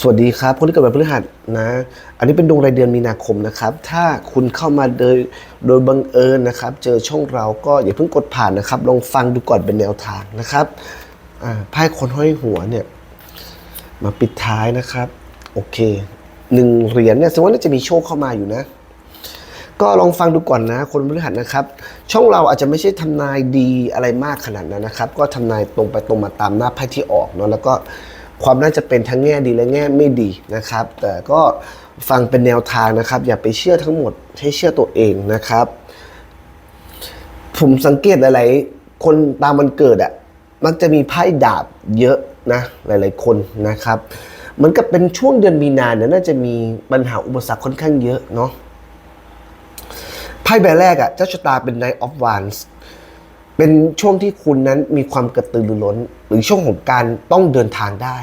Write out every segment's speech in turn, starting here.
สวัสดีครับคนที่เกิดวันพฤหัสนะ อันนี้เป็นดวงรายเดือนมีนาคมนะครับ ถ้าคุณเข้ามาโดยโดยบังเอิญนะครับ เจอช่องเราก็อย่าเพิ่งกดผ่านนะครับ ลองฟังดูก่อนเป็นแนวทางนะครับไพ่คนห้อยหัวเนี่ย มาปิดท้ายนะครับ โอเคหนึ่งเหรียญเนี่ยแสดงว่าน่าจะมีโชคเข้ามาอยู่นะ ก็ลองฟังดูก่อนนะ คนพฤหัสนะครับ ช่องเราอาจจะไม่ใช่ทำนายดีอะไรมากขนาดนั้นนะครับ ก็ทำนายตรงไปตรงมาตามหน้าไพ่ที่ออกเนาะแล้วก็ ความน่าจะเป็นทั้งแง่ดีและแง่ไม่ดีนะครับ แต่ก็ฟังเป็นแนวทางนะครับ อย่าไปเชื่อทั้งหมดให้เชื่อตัวเองนะครับ ผมสังเกตหลาย ๆ คนตามวันเกิดอะ่ะมักจะมีไพ่ดาบเยอะนะหลาย ๆ คนนะครับเหมือนกับเป็นช่วงเดือนมีนาเนี่ยน่าจะมีปัญหาอุปสรรคค่อนข้างเยอะเนาะไพ่ใบแรกอะเจ้าชะตาเป็น Knight of Wands เป็นช่วงที่คุณนั้นมีความกระตือรือร้น หรือช่วงของการต้องเดินทางได้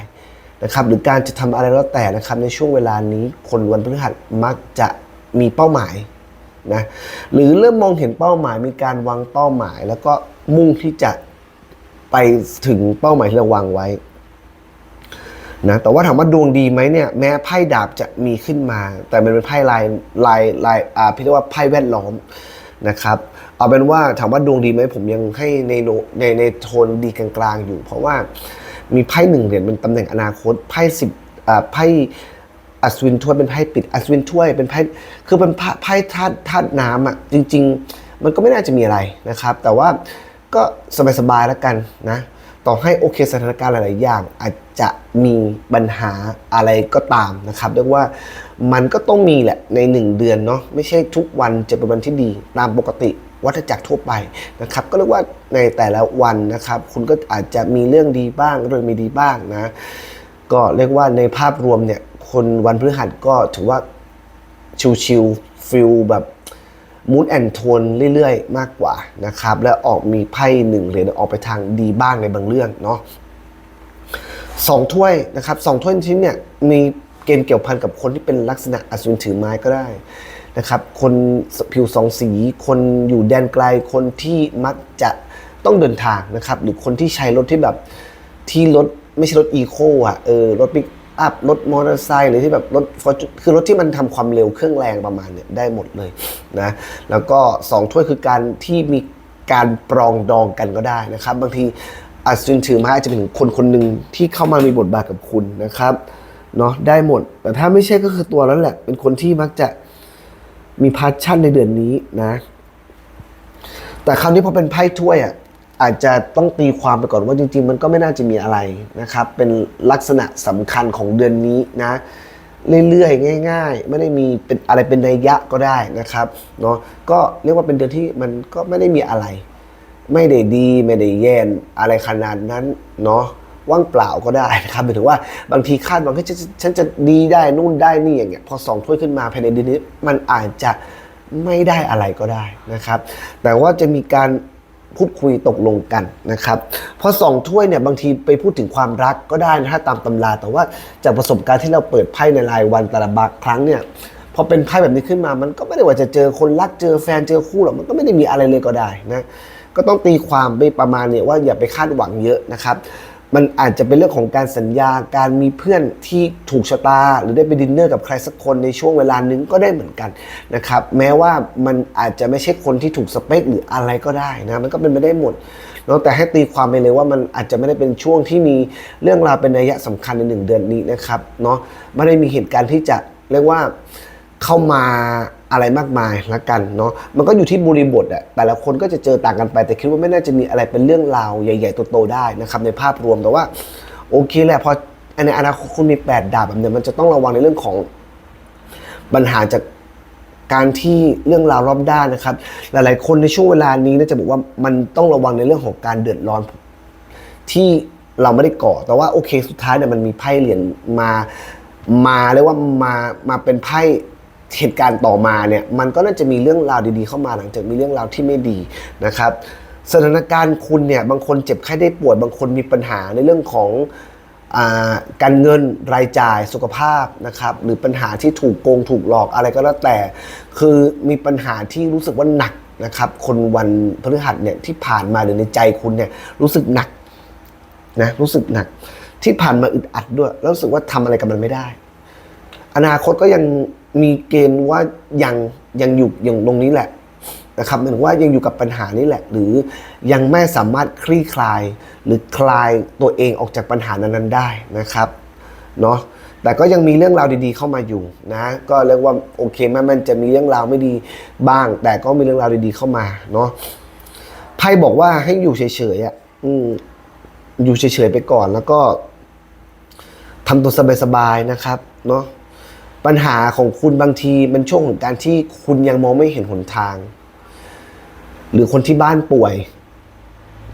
นะครับหรือการจะทำอะไรแล้วแต่นะครับในช่วงเวลานี้คนวันพฤหัสมักจะมีเป้าหมายนะหรือเริ่มมองเห็นเป้าหมายมีการวางเป้าหมาย แล้วก็มุ่งที่จะไปถึงเป้าหมายที่เราวางไว้นะแต่ว่าถามว่าดวงดีไหมเนี่ยแม้ไพ่ดาบจะมีขึ้นมา แต่มันเป็นไพ่ลายลายลายอ่าพี่เรียกว่าไพ่แวดล้อม นะครับเอาเป็นว่าถามว่าดวงดีไหมผมยังให้ในโนในในโทนดีกลางๆอยู่ เพราะว่ามีไพ่หนึ่งเหรียญเป็นตำแหน่งอนาคตไพ่สิบอ่าไพ่อัศวินถ้วยเป็นไพ่ปิดอัศวินถ้วยเป็นไพ่คือเป็นไพ่ไพ่ธาตุธาตุน้ำอะจริง ๆ มันก็ไม่น่าจะมีอะไรนะครับ แต่ว่าก็สบายๆแล้วกันนะ ต่อให้โอเคสถานการณ์หลาย ๆ อย่าง อาจจะมีปัญหาอะไรก็ตามนะครับเรียกว่ามันก็ต้องมีแหละใน 1 เดือนเนาะไม่ใช่ทุกวันจะเป็นวันที่ดี ตามปกติวัฏจักรทั่วไปนะครับ ก็เรียกว่าในแต่ละวันนะครับ คุณก็อาจจะมีเรื่องดีบ้างเรื่องไม่ดีบ้างนะ ก็เรียกว่าในภาพรวมเนี่ยคนวันพฤหัสก็ถือว่าชิลๆฟิลแบบ มูดแอนโทนเรื่อยๆ มากกว่านะครับ และออกมีไพ่หนึ่งเหรียญออกไปทางดีบ้างในบางเรื่องเนาะสองถ้วยนะครับสองถ้วยชิ้นเนี่ยมีเกณฑ์เกี่ยวพันกับคนที่เป็นลักษณะอสูรถือไม้ก็ได้นะครับ คนผิวสองสี คนอยู่แดนไกล คนที่มักจะต้องเดินทางนะครับ หรือคนที่ใช้รถที่แบบที่รถไม่ใช่รถอีโคอะเออรถปิก อัพรถมอเตอร์ไซค์หรือที่แบบรถคือรถที่มันทำความเร็วเครื่องแรงประมาณเนี่ยได้หมดเลยนะแล้วก็สองถ้วยคือการที่มีการปรองดองกันก็ได้นะครับ บางทีอาจจะถือมาอาจจะเป็นคนคนหนึ่งที่เข้ามามีบทบาทกับคุณนะครับเนาะได้หมด แต่ถ้าไม่ใช่ก็คือตัวนั้นแหละ เป็นคนที่มักจะมีพาชั่นในเดือนนี้นะ แต่คราวนี้พอเป็นไพ่ถ้วยอะ อาจจะต้องตีความไปก่อนว่าจริง ๆ มันก็ไม่น่าจะมีอะไรนะครับ เป็นลักษณะสำคัญของเดือนนี้นะเรื่อยๆง่าย ๆ ไม่ได้มีเป็นอะไรเป็นนัยยะก็ได้นะครับเนาะก็เรียกว่าเป็นเดือนที่มันก็ไม่ได้มีอะไร ไม่ได้ดีไม่ได้แย่อะไรขนาดนั้นเนาะว่างเปล่าก็ได้นะครับหมายถึงว่าบางทีคาดหวังว่าฉันจะฉันจะดีได้นู่นได้นี่อย่างเงี้ยพอสองถ้วยขึ้นมาภายในเดือนนี้มันอาจจะไม่ได้อะไรก็ได้นะครับ แต่ว่าจะมีการ พูดคุยตกลงกันนะครับพอสองถ้วยเนี่ยบางทีไปพูดถึงความรักก็ได้นะถ้าตามตำรา แต่ว่าจากประสบการณ์ที่เราเปิดไพ่ในรายวันแต่ละบักครั้งเนี่ยพอเป็นไพ่แบบนี้ขึ้นมา มันก็ไม่ได้ว่าจะเจอคนรักเจอแฟนเจอคู่หรอกมันก็ไม่ได้มีอะไรเลยก็ได้นะก็ต้องตีความไปประมาณเนี่ยว่าอย่าไปคาดหวังเยอะนะครับ มันอาจจะเป็นเรื่องของการสัญญาการมีเพื่อนที่ถูกชะตา หรือได้ไปดินเนอร์กับใครสักคนในช่วงเวลานึงก็ได้เหมือนกันนะครับแม้ว่ามันอาจจะไม่ใช่คนที่ถูกสเปคหรืออะไรก็ได้นะมันก็เป็นไปได้หมดเนาะแต่ให้ตีความไปเลยว่ามันอาจจะไม่ได้เป็นช่วงที่มีเรื่องราวเป็นนัยยะสำคัญในหนึ่งเดือนนี้นะครับเนาะไม่ได้มีเหตุการณ์ที่จะเรียกว่า เข้ามาอะไรมากมายละกันเนาะมันก็อยู่ที่บริบทอะแต่ละคนก็จะเจอต่างกันไป แต่คิดว่าไม่น่าจะมีอะไรเป็นเรื่องราวใหญ่ๆโตๆได้นะครับในภาพรวมแต่ว่า โอเคแหละพอในอนาคตคุณมี 8 ดาบแบบเนี้ยมันจะต้องระวังในเรื่องของปัญหาจากการที่เรื่องราวรอบด้านนะครับ หลายๆ คนในช่วงเวลานี้นะจะบอกว่ามันต้องระวังในเรื่องของการเดือดร้อนที่เราไม่ได้ก่อ แต่ว่าโอเคสุดท้ายเนี่ยมันมีไพ่เหรียญมามาเรียกว่ามามาเป็นไพ่ เหตุการณ์ต่อมาเนี่ยมันก็น่าจะมีเรื่องราวดีๆเข้ามาหลังจากมีเรื่องราวที่ไม่ดีนะครับสถานการณ์คุณเนี่ยบางคนเจ็บไข้ได้ป่วยบางคนมีปัญหาในเรื่องของการเงินรายจ่ายสุขภาพนะครับหรือปัญหาที่ถูกโกงถูกหลอกอะไรก็แล้วแต่ คือมีปัญหาที่รู้สึกว่าหนักนะครับคนวันพฤหัสเนี่ยที่ผ่านมาหรือในใจคุณเนี่ยรู้สึกหนักนะรู้สึกหนักที่ผ่านมาอึดอัดด้วยแล้วรู้สึกว่าทำอะไรกับมันไม่ได้ อนาคตก็ยัง มีเกณฑ์ว่ายังยังอยู่อย่างตรงนี้แหละนะครับหมายถึงว่ายังอยู่กับปัญหานี้แหละ หรือยังไม่สามารถคลี่คลาย หรือคลายตัวเองออกจากปัญหานั้นๆได้นะครับเนาะแต่ก็ยังมีเรื่องราวดีๆเข้ามาอยู่นะก็เรียกว่าโอเคแม้มันจะมีเรื่องราวไม่ดีบ้าง แต่ก็มีเรื่องราวดีๆเข้ามาเนาะไพ่บอกว่าให้อยู่เฉยๆอะอืมอยู่เฉยๆไปก่อนแล้วก็ทำตัวสบายๆนะครับเนาะ ปัญหาของคุณบางทีมันช่วงของการที่คุณยังมองไม่เห็นหนทาง หรือคนที่บ้านป่วย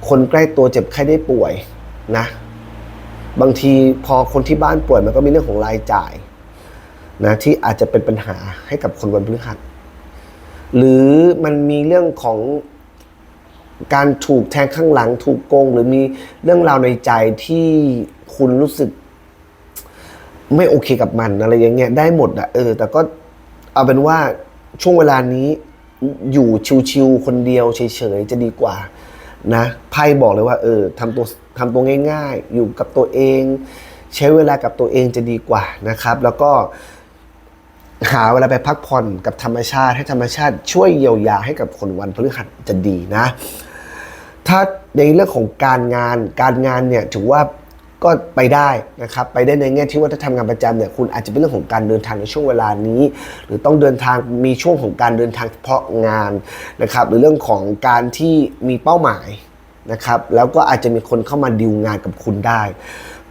คนใกล้ตัวเจ็บไข้ได้ป่วยนะ บางทีพอคนที่บ้านป่วยมันก็มีเรื่องของรายจ่ายนะที่อาจจะเป็นปัญหาให้กับคนวันพฤหัสหรือมันมีเรื่องของการถูกแทงข้างหลังถูกโกง หรือมีเรื่องราวในใจที่คุณรู้สึก ไม่โอเคกับมันอะไรอย่างเงี้ยได้หมดอะเออ แต่ก็เอาเป็นว่าช่วงเวลานี้อยู่ชิวๆคนเดียวเฉยๆจะดีกว่านะไพ่บอกเลยว่า เออทำตัวทำตัวง่าย ๆ อยู่กับตัวเอง ใช้เวลากับตัวเองจะดีกว่านะครับ แล้วก็หาเวลาไปพักผ่อนกับธรรมชาติ ให้ธรรมชาติช่วยเยียวยาให้กับคนวันพฤหัสจะดีนะ ถ้าในเรื่องของการงานการงานเนี่ยถือว่า ก็ไปได้นะครับไปได้ในแง่ที่ว่าถ้าทำงานประจำเนี่ยคุณอาจจะเป็นเรื่องของการเดินทางในช่วงเวลานี้ หรือต้องเดินทางมีช่วงของการเดินทางเฉพาะงานนะครับหรือเรื่องของการที่มีเป้าหมายนะครับแล้วก็อาจจะมีคนเข้ามาดิวงานกับคุณได้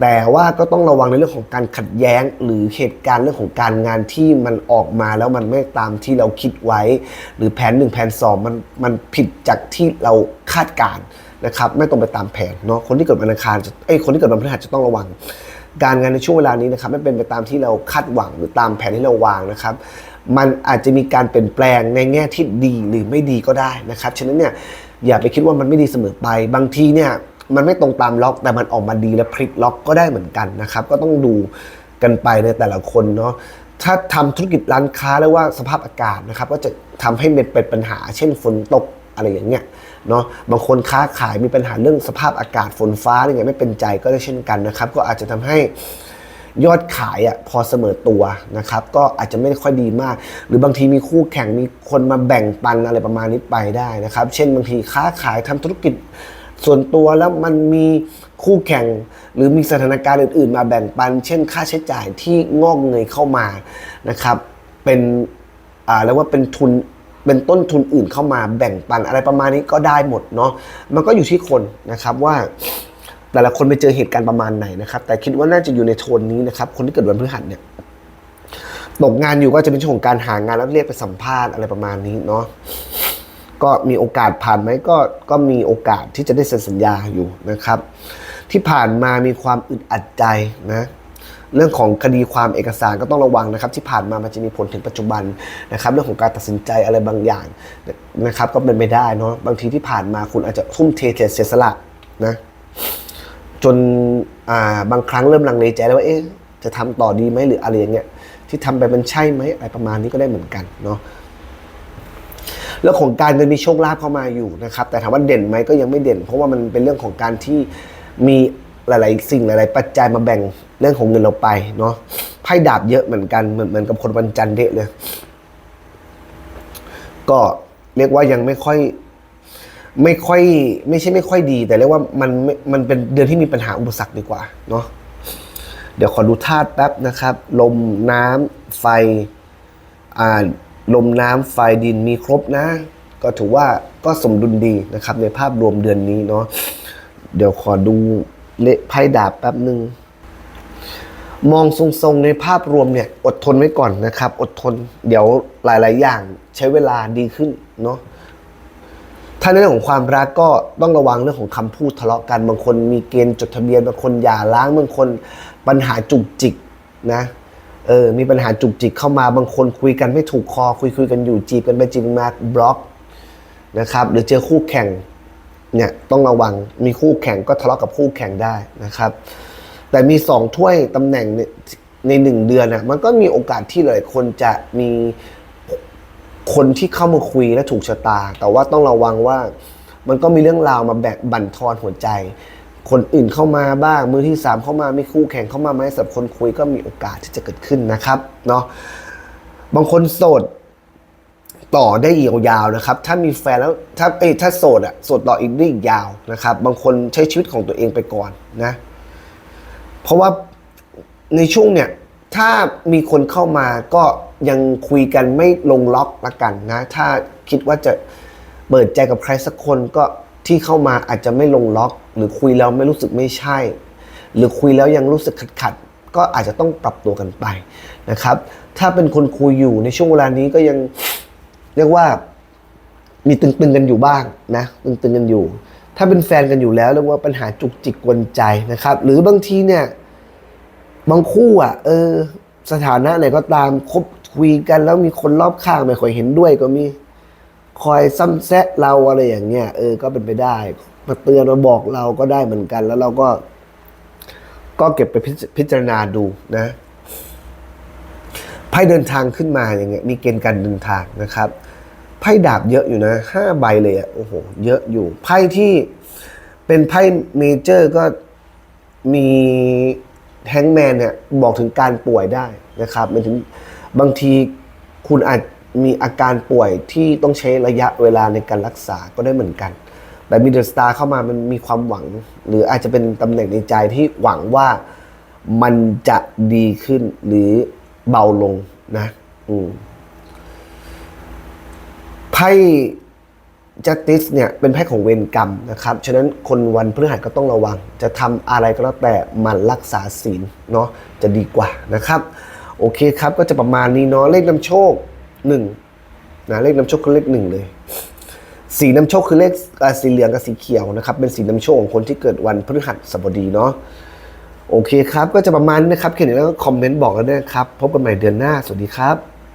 แต่ว่าก็ต้องระวังในเรื่องของการขัดแย้ง หรือเหตุการณ์เรื่องของการงานที่มันออกมาแล้วมันไม่ตามที่เราคิดไว้ หรือแผนหนึ่งแผนสองมันมันผิดจากที่เราคาดการณ์ นะครับไม่ตรงไปตามแผนเนาะคนที่เกิดวันอังคารจะเอ้คนที่เกิดวันพฤหัสจะต้องระวัง การงานในช่วงเวลานี้นะครับไม่เป็นไปตามที่เราคาดหวังหรือตามแผนที่เราวางนะครับ มันอาจจะมีการเปลี่ยนแปลงในแง่ที่ดีหรือไม่ดีก็ได้นะครับฉะนั้นเนี่ยอย่าไปคิดว่ามันไม่ดีเสมอไป บางทีเนี่ยมันไม่ตรงตามล็อก แต่มันออกมาดีและพลิกล็อกก็ได้เหมือนกันนะครับ ก็ต้องดูกันไปในแต่ละคนเนาะถ้าทำธุรกิจร้านค้าแล้วว่าสภาพอากาศนะครับ ก็จะทำให้เป็นปัญหา เช่นฝนตกอะไรอย่างเงี้ย เนาะบางคนค้าขายมีปัญหาเรื่องสภาพอากาศฝนฟ้าอะไรเงี้ยไม่เป็นใจก็ได้เช่นกันนะครับ ก็อาจจะทำให้ยอดขายอะพอเสมอตัวนะครับ ก็อาจจะไม่ค่อยดีมาก หรือบางทีมีคู่แข่งมีคนมาแบ่งปันอะไรประมาณนี้ไปได้นะครับ เช่นบางทีค้าขายทำธุรกิจส่วนตัวแล้วมันมีคู่แข่ง หรือมีสถานการณ์อื่น ๆ มาแบ่งปัน เช่น ค่าใช้จ่ายที่งอกเงยเข้ามานะครับ เป็นอ่าเรียกว่าเป็นทุน เป็นต้นทุนอื่นเข้ามาแบ่งปันอะไรประมาณนี้ก็ได้หมดเนาะมันก็อยู่ที่คนนะครับว่าแต่ละคนไปเจอเหตุการณ์ประมาณไหนนะครับ แต่คิดว่าน่าจะอยู่ในโทนนี้นะครับ คนที่เกิดวันพฤหัสเนี่ยตกงานอยู่ก็จะเป็นช่วงของการหางานแล้วเรียกไปสัมภาษณ์อะไรประมาณนี้เนาะก็มีโอกาสผ่านไหมก็ก็มีโอกาสที่จะได้เซ็นสัญญาอยู่นะครับ ที่ผ่านมามีความอึดอัดใจนะ เรื่องของคดีความเอกสารก็ต้องระวังนะครับ ที่ผ่านมามันจะมีผลถึงปัจจุบันนะครับ เรื่องของการตัดสินใจอะไรบางอย่างนะครับก็เป็นไม่ได้เนาะบางทีที่ผ่านมาคุณอาจจะทุ่มเทเสียสละนะจนอ่าบางครั้งเริ่มลังเลใจแล้วว่าเอ๊ะจะทำต่อดีไหมหรืออะไรอย่างเงี้ยที่ทำไปมันใช่ไหมอะไรประมาณนี้ก็ได้เหมือนกันเนาะแล้วของการเงินมีโชคลาภเข้ามาอยู่นะครับ แต่ถามว่าเด่นไหมก็ยังไม่เด่น เพราะว่ามันเป็นเรื่องของการที่มี หลาย ๆ สิ่งหลาย ๆ ปัจจัยมาแบ่งเรื่องของเงินเราไปเนาะไพ่ดาบเยอะเหมือนกันเหมือนเหมือนกับคนวันจันทร์เดะเลยก็เรียกว่ายังไม่ค่อย ไม่ค่อย ไม่ใช่ไม่ค่อยดี แต่เรียกว่ามันไม่มันเป็นเดือนที่มีปัญหาอุปสรรคดีกว่าเนาะเดี๋ยวขอดูธาตุแป๊บนะครับ ลมน้ำไฟอ่าลมน้ำไฟดินมีครบนะ ก็ถือว่าก็สมดุลดีนะครับ ในภาพรวมเดือนนี้เนาะเดี๋ยวขอดู เลไพ่ดาบแป๊บหนึ่งมองทรงๆในภาพรวมเนี่ย อดทนไว้ก่อนนะครับ อดทน เดี๋ยวหลาย ๆ อย่างใช้เวลาดีขึ้นเนาะถ้าในเรื่องของความรักก็ต้องระวังเรื่องของคำพูดทะเลาะกันบางคนมีเกณฑ์จดทะเบียนบางคนหย่าร้างบางคนปัญหาจุกจิกนะเออมีปัญหาจุกจิกเข้ามาบางคนคุยกันไม่ถูกคอคุยคุยกันอยู่จีบกันไปจีบมาบล็อกนะครับ หรือเจอคู่แข่ง เนี่ยต้องระวังมีคู่แข่งก็ทะเลาะกับคู่แข่งได้นะครับ แต่มีสองถ้วยตำแหน่งในหนึ่งเดือนนะมันก็มีโอกาสที่หลายคนจะมีคนที่เข้ามาคุยและถูกชะตา แต่ว่าต้องระวังว่ามันก็มีเรื่องราวมาแบกบั่นทอนหัวใจ คนอื่นเข้ามาบ้าง มือที่สามเข้ามามีคู่แข่งเข้ามาไหมสำหรับคนคุยก็มีโอกาสที่จะเกิดขึ้นนะครับเนาะบางคนโสด ต่อได้ยาวๆนะครับ ถ้ามีแฟนแล้วถ้าเอ้ถ้าโสดอะโสดต่ออีกได้อีกยาวนะครับ บางคนใช้ชีวิตของตัวเองไปก่อนนะ เพราะว่าในช่วงเนี่ยถ้ามีคนเข้ามาก็ยังคุยกันไม่ลงล็อกละกันนะ ถ้าคิดว่าจะเปิดใจกับใครสักคนก็ที่เข้ามาอาจจะไม่ลงล็อก หรือคุยแล้วไม่รู้สึกไม่ใช่ หรือคุยแล้วยังรู้สึกขัดขัดก็อาจจะต้องปรับตัวกันไปนะครับ ถ้าเป็นคนคุยอยู่ในช่วงเวลานี้ก็ยัง เรียกว่ามีตึงๆกันอยู่บ้างนะตึงๆกันอยู่ ถ้าเป็นแฟนกันอยู่แล้วเรียกว่าปัญหาจุกจิกกวนใจนะครับ หรือบางทีเนี่ยบางคู่อะเออสถานะไหนก็ตามคบคุยกันแล้วมีคนรอบข้างไม่ค่อยเห็นด้วยก็มีคอยซ้ำแซะเราอะไรอย่างเงี้ยเออก็เป็นไปได้ มาเตือนมาบอกเราก็ได้เหมือนกัน แล้วเราก็ ก็เก็บไปพิจพิจารณาดูนะไพ่เดินทางขึ้นมาอย่างเงี้ยมีเกณฑ์การเดินทางนะครับ พ่ดาบเยอะอยู่นะห้าใบเลยอะโอ้โหเยอะอยู่ไพ่ที่เป็นไพ่เมเจอร์ก็มีแฮงแมนเนี่ยบอกถึงการป่วยได้นะครับหมายถึงบางทีคุณอาจมีอาการป่วยที่ต้องใช้ระยะเวลาในการรักษาก็ได้เหมือนกัน แต่มีเดอะสตาร์เข้ามามันมีความหวัง หรืออาจจะเป็นตำแหน่งในใจที่หวังว่ามันจะดีขึ้นหรือเบาลงนะ อืม ไพ่จัติสเนี่ยเป็นไพ่ของเวรกรรมนะครับ ฉะนั้นคนวันพฤหัสก็ต้องระวัง จะทำอะไรก็แล้วแต่มันรักษาศีลเนาะจะดีกว่านะครับ โอเคครับก็จะประมาณนี้เนาะเลขนำโชคหนึ่งนะเลขนำโชคคือเลขหนึ่งเลย สีนำโชคคือเลขสีเหลืองกับสีเขียวนะครับ เป็นสีนำโชคของคนที่เกิดวันพฤหัสบดีเนาะโอเคครับ ก็จะประมาณนี้นะครับเขียนแล้วก็คอมเมนต์บอกกันด้วยนะครับ พบกันใหม่เดือนหน้า สวัสดีครับ